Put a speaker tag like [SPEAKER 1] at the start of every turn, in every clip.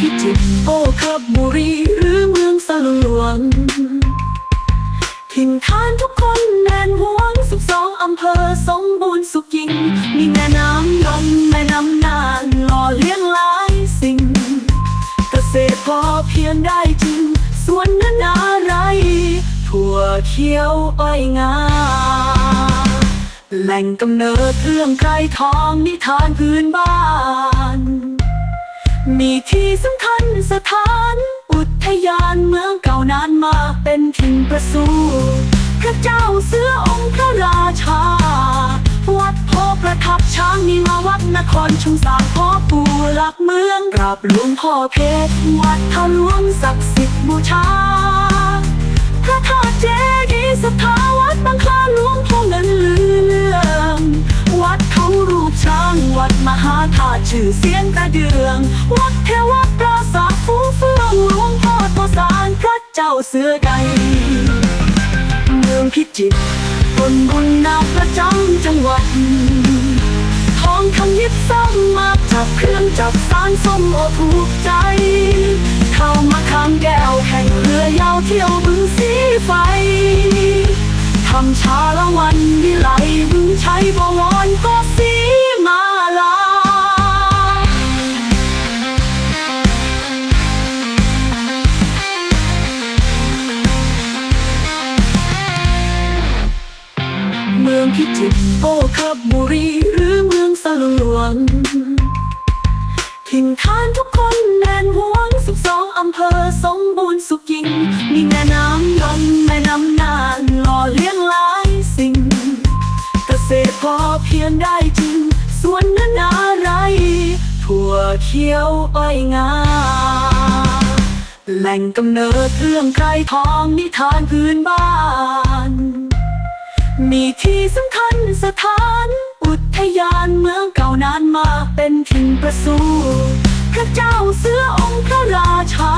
[SPEAKER 1] จิตรโอ้ครับบุรีหรือเมืองสลวงถิ่นฐานทุกคนแดนหวงสุขสองอำเภอสมบูรณ์สุขยิ่งมีแม่น้ำยมแม่น้ำนานหล่อเลี้ยงหลายสิ่ง เกษตรพอเพียงได้จริงสวนนานาไรถั่วเขียวอ้อยงาแหล่งกำเนิดเรื่องไกรทองนิทานพื้นบ้าน มีที่สำคัญสถาน อุทยานเมืองเก่านานมาเป็นถิ่นประสูพระเจ้าเสือองค์พระราชา วัดโพประทับช้างนิมาวัดนครชุมสางพ่อปู่หลักเมืองกราบหลวงพ่อเพชร วัดท่าหลวงศักดิ์สิทธิ์บูชาพระธาตุ ชื่อเสียงกระเดือง วัดเทวปราสาทฟูเฟืองหลวงพ่อโตสารพระเจ้าเสือไก่เมืองพิจิตรบนบุญนาประจำจังหวัด ทองคำยิบซ้ำมาจับเครื่องจับสารส้มโอถูกใจ เข้ามาข้างแก้วแข่งเรือยาวเที่ยวบึงสีไฟ ทำชาละวันวิไลบึงใช้บวร เมืองพิจิตรโอคับบุรีหรือเมืองสลวงถิ่นฐานทุกคนแดนหวงสุขสองอำเภอสมบูรณ์สุขยิ่งมีแม่น้ำยมแม่น้ำนานหล่อเลี้ยงหลายสิ่ง เกษตรพอเพียงได้จริงสวนนานาไรถั่วเขียวอ้อยงาแหล่งกำเนิดเรื่องไกรทองนิทานพื้นบ้าน มีที่สำคัญสถาน อุทยานเมืองเก่านานมาเป็นถิ่นประสูติพระเจ้าเสือองค์พระราชา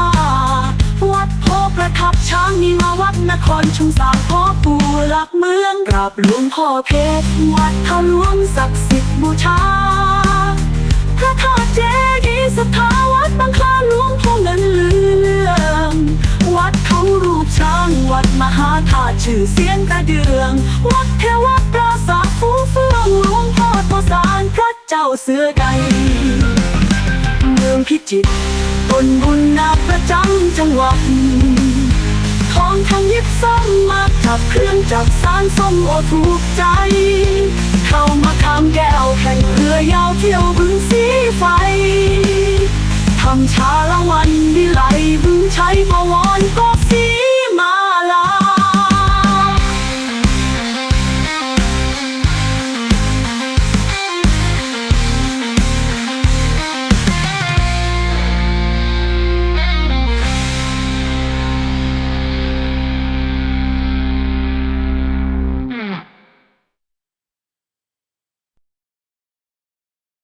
[SPEAKER 1] วัดโพประทับช้างนิมาวัดนครชุมสางพ่อปู่หลักเมืองกราบหลวงพ่อเพชรวัดท่าหลวงศักดิ์ ชื่อเสียงกระเดือง วัดเทวปราสาทฟูเฟืองหลวงพ่อโตสารพระเจ้าเสือไก่เมืองพิจิตรบนบุญนาประจำจังหวัดทองคำยิบซ้ำมาจับเครื่องจับสารส้มโอถูกใจ เข้ามาข้ามแก้วแข่งเรือยาวเที่ยวบึงสีไฟทำชาละวัน